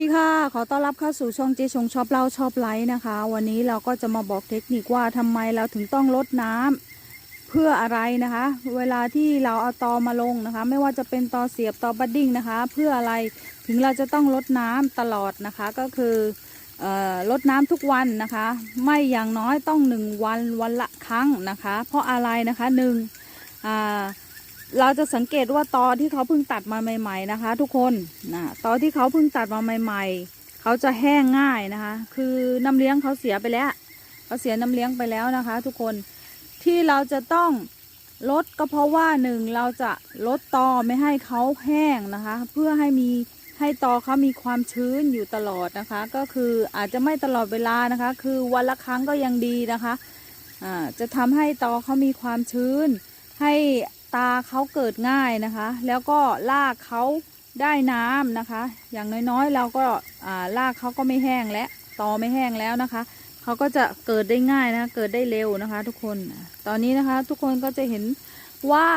สวัสดีค่ะ ขอต้อนรับเข้าสู่ช่องเจชงชอบเล่าชอบไลฟ์นะคะ วันนี้เราก็จะมาบอกเทคนิคว่าทำไมเราถึงต้องลดน้ำเพื่ออะไรนะคะ เวลาที่เราเอาตอมาลงนะคะ ไม่ว่าจะเป็นตอเสียบตอบัดดิ้งนะคะ เพื่ออะไรถึงเราจะต้องลดน้ำตลอดนะคะ ก็คือเอ่อลดน้ำทุกวันนะคะ ไม่อย่างน้อยต้องหนึ่งวันวันละครั้งนะคะ เพราะอะไรนะคะหนึ่งอ่า เราจะสังเกตว่าตอที่เขาเพิ่งตัดมาใหม่ ๆนะคะ ทุกคนนะตอที่เขาเพิ่งตัดมาใหม่ ๆ เขาจะแห้งง่ายนะคะ คือน้ำเลี้ยงเขาเสียไปแล้วเขาเสียน้ำเลี้ยงไปแล้วนะคะ ทุกคนที่เราจะต้องลดก็เพราะว่าหนึ่งเราจะลดตอไม่ให้เขาแห้งนะคะ เพื่อให้มีให้ตอเขามีความชื้นอยู่ตลอดนะคะ ก็คืออาจจะไม่ตลอดเวลานะคะ คือวันละครั้งก็ยังดีนะคะอ่าจะทำให้ตอเขามีความชื้น ให้ ตาเขาเกิดง่ายนะคะ แล้วก็ลากเขาได้น้ำนะคะ อย่างน้อยๆเราก็อ่าลากเขาก็ไม่แห้งและตอไม่แห้งแล้วนะคะเขาก็จะเกิดได้ง่ายนะคะเกิดได้เร็วนะคะ ทุกคนตอนนี้นะคะ ทุกคนก็จะเห็นว่า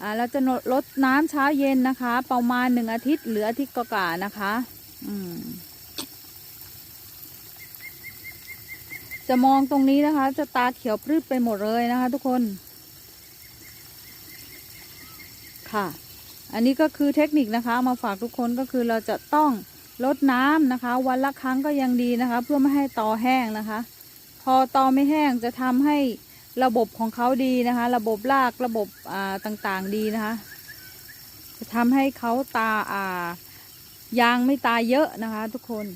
อ่าเราจะลดน้ำเช้าเย็นนะคะ ประมาณหนึ่งอาทิตย์หรืออาทิตย์กว่านะคะ อืมจะมองตรงนี้นะคะ จะตาเขียวพรึบไปหมดเลยนะคะ ทุกคน ค่ะ อันนี้ก็คือเทคนิคนะคะมาฝากทุกคนก็คือเราจะต้องลดน้ำนะคะ วันละครั้งก็ยังดีนะคะ เพื่อไม่ให้ตอแห้งนะคะ พอตอไม่แห้งจะทำให้ระบบของเขาดีนะคะ ระบบรากระบบอ่าต่างๆดีนะคะ จะทำให้เขาตาอ่ายางไม่ตายเยอะนะคะ ทุกคน